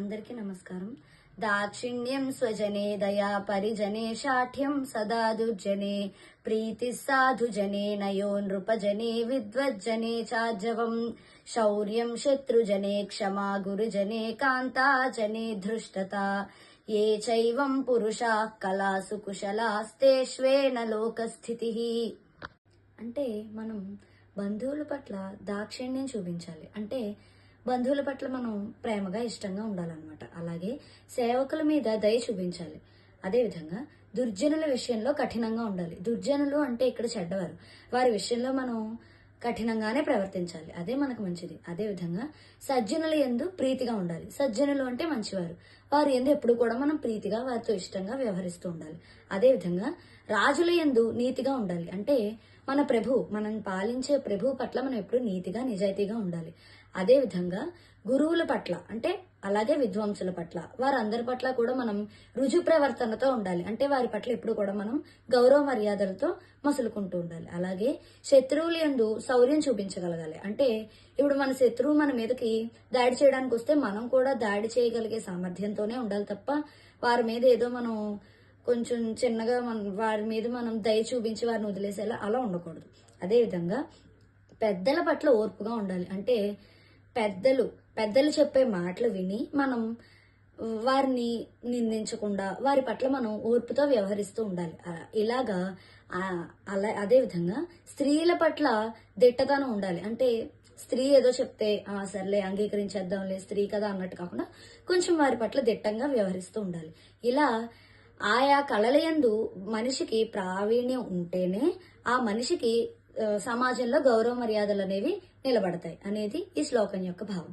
అందరికీ నమస్కారం. దాక్షిణ్యం స్వజనే దయా పరిజనే శాఠ్యం సదా దుర్జనే ప్రీతి సాధుజనే నయో నృపజనే విద్వజ్జనే చాజవం శౌర్యం శత్రుజనే క్షమా గురుజనే కాంతాజనే ధృష్టత ఏ చైవం పురుషా కళాసు కుశలాస్తేష్వేన లోకస్థితి. అంటే మనం బంధువుల పట్ల దాక్షిణ్యం చూపించాలి. అంటే బంధువుల పట్ల మనం ప్రేమగా ఇష్టంగా ఉండాలన్నమాట. అలాగే సేవకుల మీద దయ చూపించాలి. అదేవిధంగా దుర్జనుల విషయంలో కఠినంగా ఉండాలి. దుర్జనులు అంటే ఇక్కడ చెడ్డవారు. వారి విషయంలో మనం కఠినంగానే ప్రవర్తించాలి. అదే మనకు మంచిది. అదేవిధంగా సజ్జనులు ఎందు ప్రీతిగా ఉండాలి. సజ్జనులు అంటే మంచివారు. వారు ఎందు ఎప్పుడు కూడా మనం ప్రీతిగా వారితో ఇష్టంగా వ్యవహరిస్తూ ఉండాలి. అదేవిధంగా రాజుల ఎందు నీతిగా ఉండాలి. అంటే మన ప్రభు మనం పాలించే ప్రభు పట్ల మనం ఎప్పుడు నీతిగా నిజాయితీగా ఉండాలి. అదేవిధంగా గురువుల పట్ల అంటే అలాగే విద్వాంసుల పట్ల. వారందరి పట్ల కూడా మనం రుజు ప్రవర్తనతో ఉండాలి. అంటే వారి పట్ల ఎప్పుడు కూడా మనం గౌరవ మర్యాదలతో మసులుకుంటూ ఉండాలి. అలాగే శత్రువులు ఎందు శౌర్యం చూపించగలగాలి. అంటే ఇప్పుడు మన శత్రువు మన మీదకి దాడి చేయడానికి వస్తే మనం కూడా దాడి చేయగలిగే సామర్థ్యంతోనే ఉండాలి తప్ప వారి మీద ఏదో మనం కొంచెం చిన్నగా మన వారి మీద మనం దయ చూపించి వారిని వదిలేసేలా అలా ఉండకూడదు. అదేవిధంగా పెద్దల పట్ల ఓర్పుగా ఉండాలి. అంటే పెద్దలు పెద్దలు చెప్పే మాటలు విని మనం వారిని నిందించకుండా వారి పట్ల మనం ఓర్పుతో వ్యవహరిస్తూ ఉండాలి. ఇలాగా అలా అలా అదేవిధంగా స్త్రీల పట్ల దిట్టతనం ఉండాలి. అంటే స్త్రీ ఏదో చెప్తే ఆ సర్లే అంగీకరించేద్దాంలే స్త్రీ కదా అన్నట్టు కాకుండా కొంచెం వారి పట్ల దిట్టంగా వ్యవహరిస్తూ ఉండాలి. ఇలా ఆయా కళలయందు మనిషికి ప్రావీణ్యం ఉంటేనే ఆ మనిషికి సమాజంలో గౌరవ మర్యాదలు అనేవి నిలబడతాయి అనేది ఈ శ్లోకం యొక్క భావం.